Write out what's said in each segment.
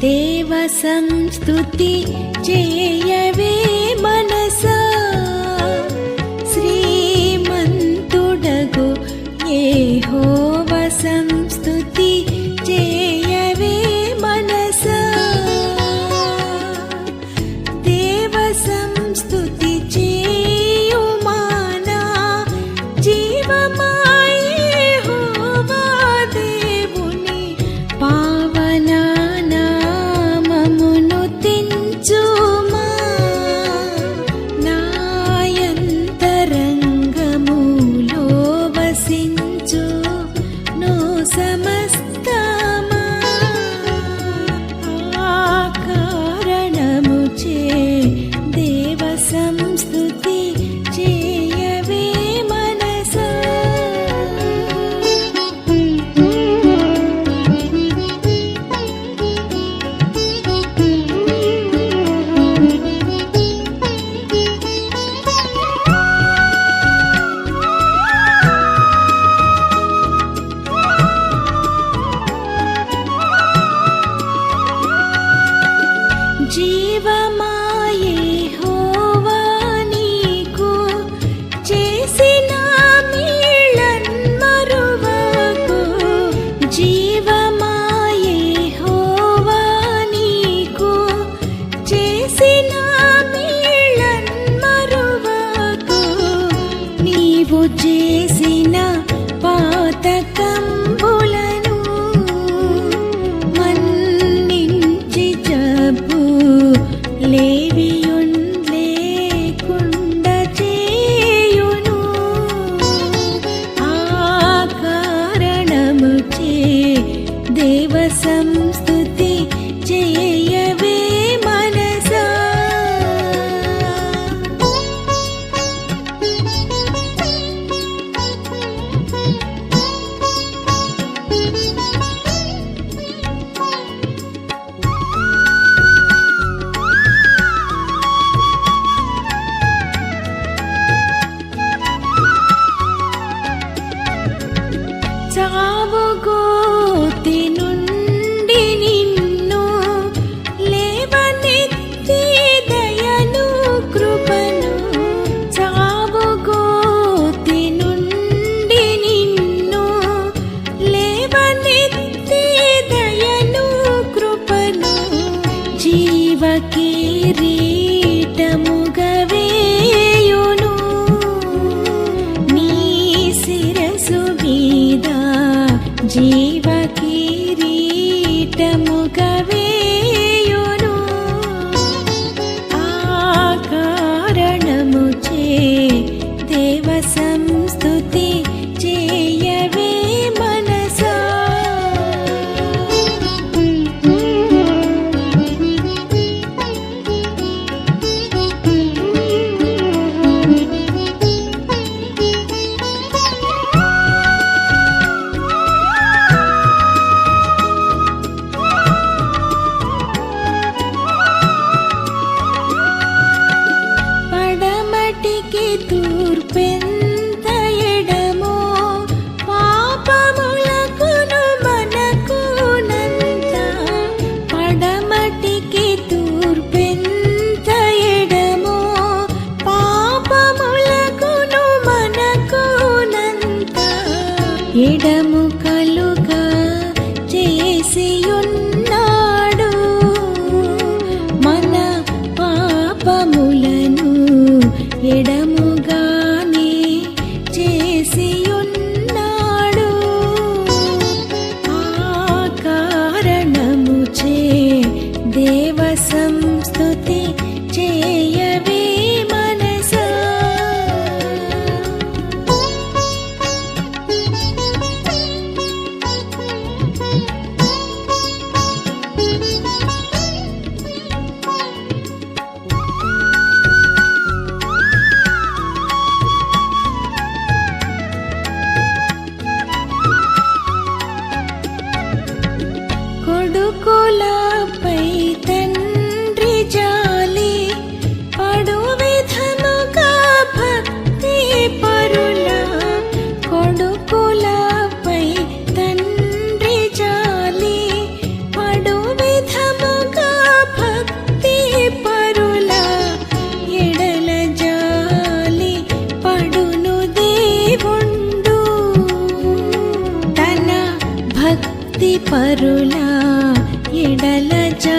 దేవ సంస్తుతి చేయవే మనసా. శ్రీమంతుడగు ఏ హో వసం సంస్థుతి చేయవే మనసా. Sa సువీద జీవ కిరీటముగవే ఎడము కలుగా పరుల ఎడల జా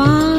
Bye.